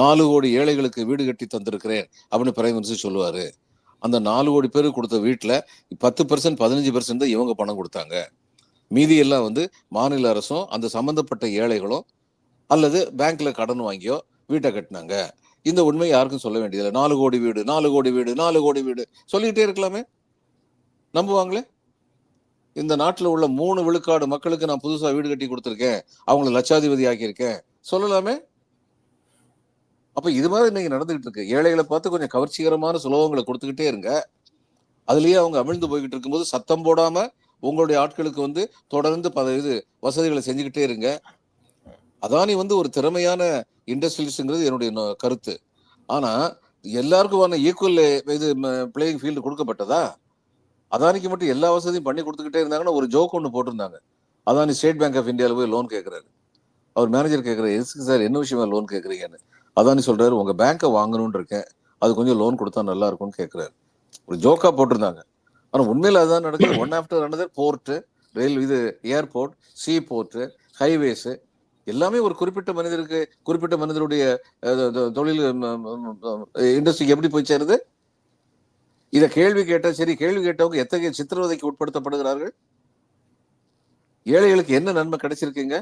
நாலு கோடி ஏழைகளுக்கு வீடு கட்டி தந்திருக்கிறேன் அப்படின்னு பிரைம் மினிஸ்டர் சொல்லுவாரு. அந்த நாலு கோடி பேர் கொடுத்த வீட்டில் பத்து பர்சன்ட் பதினஞ்சு பர்சன்ட் தான் இவங்க பணம் கொடுத்தாங்க. மீதி எல்லாம் வந்து மாநில அரசும் அந்த சம்மந்தப்பட்ட ஏழைகளும் அல்லது பேங்க்ல கடன் வாங்கியோ வீட்டை கட்டினாங்க. இந்த உண்மை யாருக்கும் சொல்ல வேண்டியதில்லை. நாலு கோடி வீடு நாலு கோடி வீடு நாலு கோடி வீடு சொல்லிக்கிட்டே இருக்கலாமே. நம்புவாங்களே? இந்த நாட்டில் உள்ள மூணு விழுக்காடு மக்களுக்கு நான் புதுசாக வீடு கட்டி கொடுத்துருக்கேன். அவங்கள லட்சாதிபதி ஆக்கியிருக்கேன். சொல்லலாமே? அப்ப இது மாதிரி இன்னைக்கு நடந்துகிட்டு இருக்கு. ஏழைகளை பார்த்து கொஞ்சம் கவர்ச்சிகரமான சுலபங்களை கொடுத்துக்கிட்டே இருங்க. அதுலயே அவங்க அமிழ்ந்து போய்கிட்டு இருக்கும்போது சத்தம் போடாம உங்களுடைய ஆட்களுக்கு வந்து தொடர்ந்து பல இது வசதிகளை செஞ்சுக்கிட்டே இருங்க. அதானி வந்து ஒரு திறமையான இண்டஸ்ட்ரியலிஸ்ட்ங்கிறது என்னுடைய கருத்து. ஆனா எல்லாருக்குமான ஈக்குவல் இது பிளேயிங் ஃபீல்டு கொடுக்கப்பட்டதா? அதானிக்கு மட்டும் எல்லா வசதியும் பண்ணி கொடுத்துக்கிட்டே இருந்தாங்கன்னா ஒரு ஜோக் ஒன்று போட்டிருந்தாங்க. அதானி ஸ்டேட் பேங்க் ஆஃப் இந்தியாவில் போய் லோன் கேட்குறாரு அவர் மேனேஜர் கேட்குறாரு எதுக்கு சார் என்ன விஷயமா லோன் கேட்குறீங்கன்னு அதானி சொல்றாரு உங்க பேங்கை வாங்கணும்னு இருக்கேன். அது கொஞ்சம் லோன் கொடுத்தா நல்லா இருக்கும்னு கேட்கிறாரு ஒரு ஜோக்கா போட்டிருந்தாங்க. ஆனா உண்மையில அதுதான் நடக்குது. One after another port rail இது ஏர்போர்ட் சீ போர்ட் ஹைவேஸ் எல்லாமே ஒரு குறிப்பிட்ட மனிதருக்கு குறிப்பிட்ட மனிதருடைய தொழில் இண்டஸ்ட்ரிக்கு எப்படி போய் சேருது? இத கேள்வி கேட்டா சரி கேள்வி கேட்டவங்க எத்தகைய சித்திரவதைக்கு உட்படுத்தப்படுகிறார்கள்? ஏழைகளுக்கு என்ன நன்மை கிடைச்சிருக்குங்க?